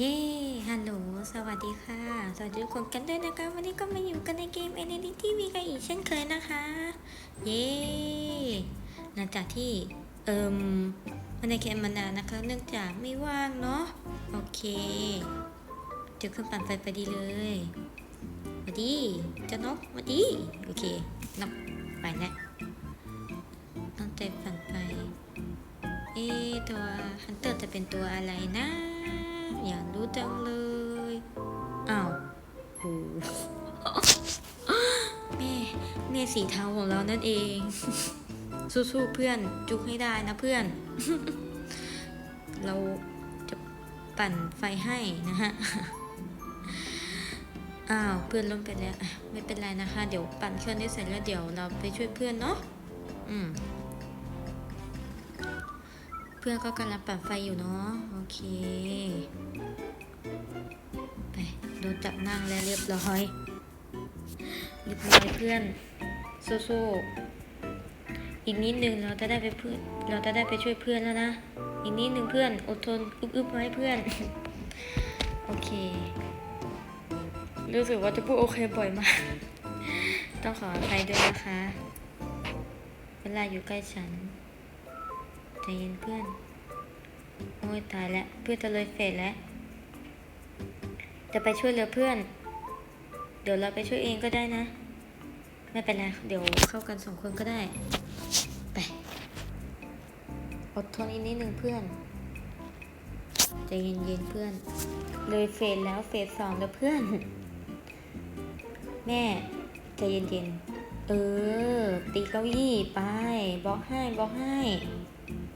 เย้ ฮัลโหล สวัสดีค่ะ สวัสดีทุกคนกันด้วยนะคะ วันนี้ก็มาอยู่กันในเกม n n t v กันอีกเช่นเคยนะคะ เย้หลังจากที่ เอิมมันในเกมมานานนะคะ เนื่องจากไม่ว่างเนาะ โอเคเดี๋ยวเครื่องปั่นไฟไปดีเลยสวัสดีจ้านกสวัสดี โอเคนกไปแล้วตั้งใจปั่นไฟเอตัวฮันเตอร์จะเป็นตัวอะไรนะ อยากรู้จังเลยอ้าวโหแม่แม่สีเทาของเรานั่นเอง สู้ๆเพื่อนจุกให้ได้นะเพื่อน เราจะปั่นไฟให้นะฮะอ้าวเพื่อนล้มไปแล้วอะไม่เป็นไรนะคะ เดี๋ยวปั่นเครื่องได้เสร็จแล้วเดี๋ยวเราไปช่วยเพื่อนเนาะอืมเพื่อนก็กำลังปั่นไฟอยู่เนาะโอเค ไปโดนจับนั่งแล้วเรียบร้อยเรียบร้อยเพื่อนสู้ๆอีกนิดนึงเราจะได้ไปเพื่อนเราจะได้ไปช่วยเพื่อนแล้วนะอีกนิดนึงเพื่อนอดทนอึบๆไว้เพื่อนโอเค รู้สึกว่าจะพูดโอเคบ่อยมาก ต้องขออภัยด้วยนะคะ เวลาอยู่ใกล้ฉัน ใจเย็นเพื่อน โอ้ยตายแล้วเพื่อนจะเลยเฟดแล้ว จะไปช่วยเหลือเพื่อน เดี๋ยวเราไปช่วยเองก็ได้นะ ไม่เป็นไรเดี๋ยวเข้ากันสองคนก็ได้ ไป อดทนอีกนิดหนึ่งเพื่อนใจเย็นๆเพื่อน เลยเฟสแล้วเฟสสองแล้วเพื่อน แม่ใจเย็นๆ เออ ตีเก้าอี้ไปบล็อกให้บล็อกให้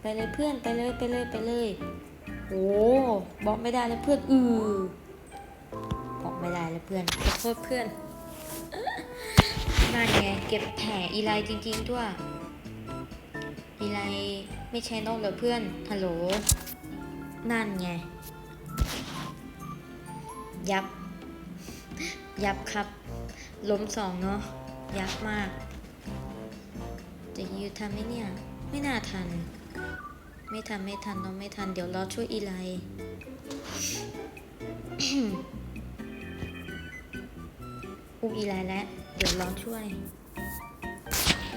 ไปเลยเพื่อนไปเลยไปเลยไปเลยโอ้บอกไม่ได้แล้วเพื่อน อือบอกไม่ได้แล้วเพื่อนขอโทษเพื่อนนั่นไงเก็บแผลอีไลจริงๆด้วยอีไลไม่ใช่นกเหรอเพื่อนฮัลโหลนั่นไง ยับ ยับครับ ล้มสองเนาะ ยับมาก จะยืดทันไหมเนี่ย ไม่น่าทัน ไม่ทันไม่ทันเราไม่ทัน เดี๋ยวรอช่วยอีไลอุ้มอีไลแล้วเดี๋ยวรอช่วย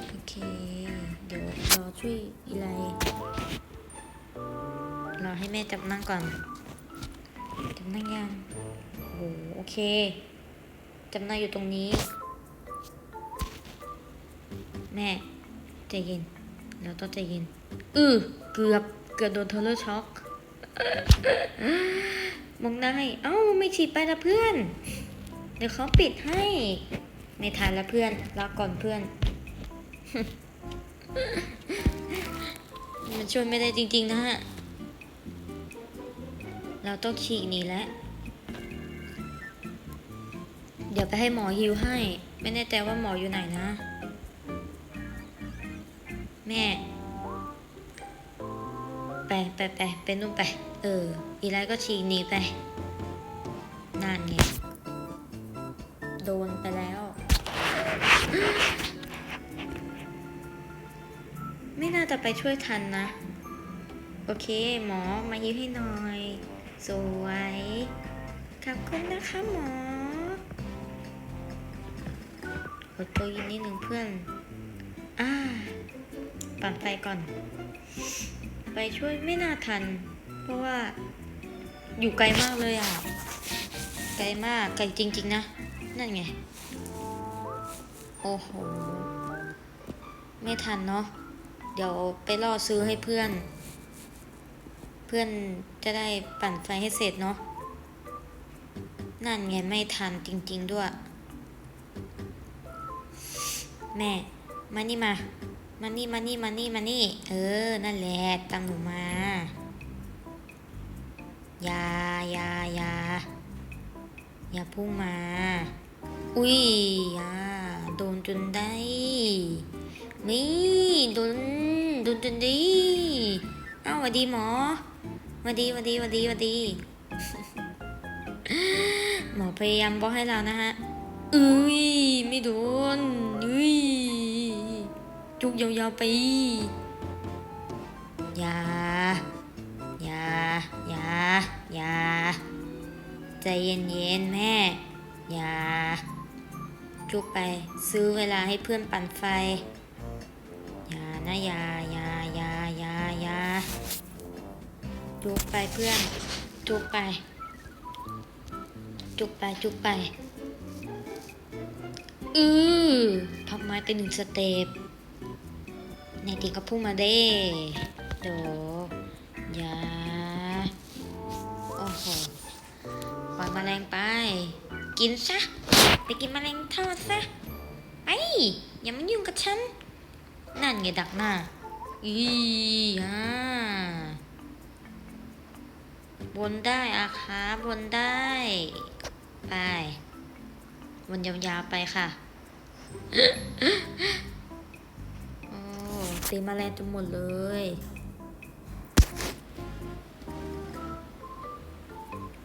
โอเค เดี๋ยวรอช่วยอีไลรอให้แม่จับนั่งก่อนจับนั่งยังโอ้โหโอเคจับนั่งอยู่ตรงนี้ แม่ใจเย็น เราต้องใจเย็น อือเกือบเกือบโดนเทเลอร์ช็อกมองได้เอ้า ไม่ฉีดไปละเพื่อน เดี๋ยวเขาปิดให้ ไม่ทันละเพื่อนลาก่อนเพื่อน มันช่วยไม่ได้จริง ๆ นะฮะ เราต้องฉีกหนีแล้วเดี๋ยวไปให้หมอฮิวให้ ไม่แน่ใจว่าหมออยู่ไหนนะ แม่ ไปไปไปไปนู่นไป เออ อีไลก็ฉีกหนีไปนานไง โดนไปแล้ว ไม่น่าจะไปช่วยทันนะ โอเค หมอมายิ้มให้หน่อย สวยขอบคุณนะคะหมอกดตัวยินนิดหนึ่งเพื่อน อ่า ปั่นไฟก่อน ไปช่วยไม่น่าทัน เพราะว่าอยู่ไกลมากเลยอะ ไกลมากไกลจริง ๆ นะ นั่นไง โอ้โห ไม่ทันเนาะเดี๋ยวไปรอซื้อให้เพื่อน เพื่อนจะได้ปั่นไฟให้เสร็จเนาะนั่นไงไม่ทันจริง ๆ ด้วย แม่ มานี่มา มานี่มานี่มานี่มานี่ เออ นั่นแหละตามหนูมา อย่าอย่าอย่าอย่าพุ่งมา อุ้ยอ่าโดนจนได้นี่โดนโดนจนดีเอ้าหวัดดีหมอหวัดดีหวัดดีหวัดดีวัดีหมอพยายามบอกให้เรานะฮะอุ้ยไม่โดนอุ้ย จุกยาวๆไป อย่า อย่า อย่า อย่า ใจเย็นๆแม่ อย่า จุกไปซื้อเวลาให้เพื่อนปั่นไฟ อย่านะอย่าอย่าอย่าอย่าอย่าจุกไปเพื่อน จุกไป จุกไปจุกไปอือพับไม้ไปหนึ่งสเต็ป ในตีก็พุ่งมาเด้โดอย่าโอ้โหปล่อยแมลงไป กินซะ ไปกินแมลงทอดซะไอ้อย่ามายุ่งกับฉัน นั่นไงดักหน้าอีฮ่าบนได้อาคาบนได้ ไปวนยาวๆไปค่ะ ตีแมาแรงจนหมดเลย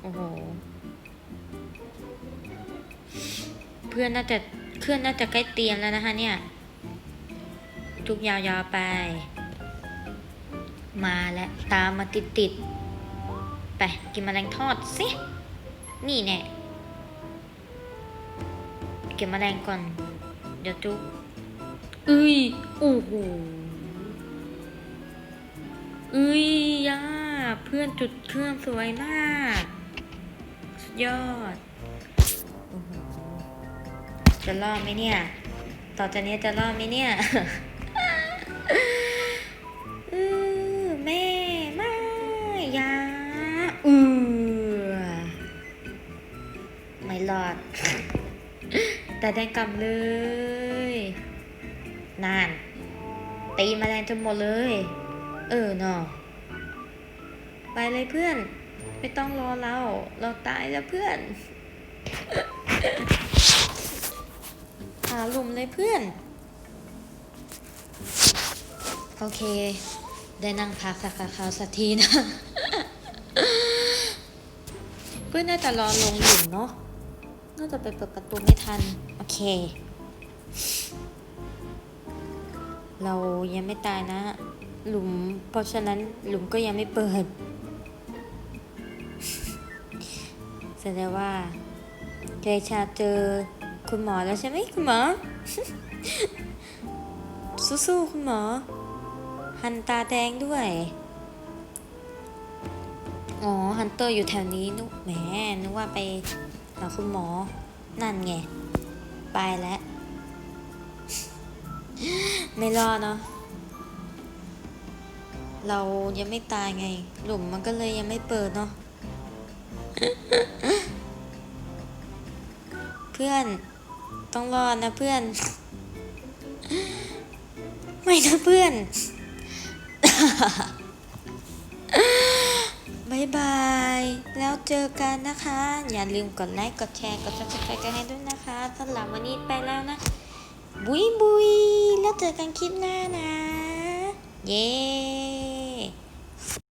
โอ้โหเพื่อนน่าจะเพื่อนน่าจะใกล้เตียมแล้วนะคะเนี่ยทุกยาวๆไป มาแล้วตามมาติดๆไปกินแมลงทอดสินี่แน่เก็บแมลงก่อน เดี๋ยวจุกเอ้ยโอ้โห เอ้ยย่าเพื่อนจุดเครื่องสวยมาก สุดยอดจะรอดไหมเนี่ย ต่อจากนี้จะรอดไหมเนี่ยอือแม่ไม่ยาอือไม่รอด แต่แดงกำเลย นาน ตีมาแรงจนหมดเลย เออเนาะไปเลยเพื่อน ไม่ต้องรอเรา เราตายแล้วเพื่อน หาหลุมเลยเพื่อน โอเค ได้นั่งพักสักคราวสักทีนะ เพื่อนน่าจะรอลงหลุมเนาะ น่าจะไปเปิดประตูไม่ทัน โอเค เรายังไม่ตายนะ หลุม เพราะฉะนั้นหลุมก็ยังไม่เปิด แสดงว่าเจชาเจอคุณหมอแล้วใช่ไหมคุณหมอ สู้ๆคุณหมอ หันตาแดงด้วย อ๋อ ฮันเตอร์อยู่แถวนี้นุกแหมนึกว่าไปหาคุณหมอ นั่นไง ไปแล้ว ไม่รอดเนาะ เรายังไม่ตายไง หลุมมันก็เลยยังไม่เปิดเนาะ เพื่อนต้องรอดนะเพื่อน ไม่นะเพื่อนบายบาย แล้วเจอกันนะคะ อย่าลืมกดไลค์ กดแชร์ กด subscribe กันให้ด้วยนะคะสำหรับวันนี้ไปแล้วนะ บุยบุยแล้วเจอกันคลิปหน้านะ เย้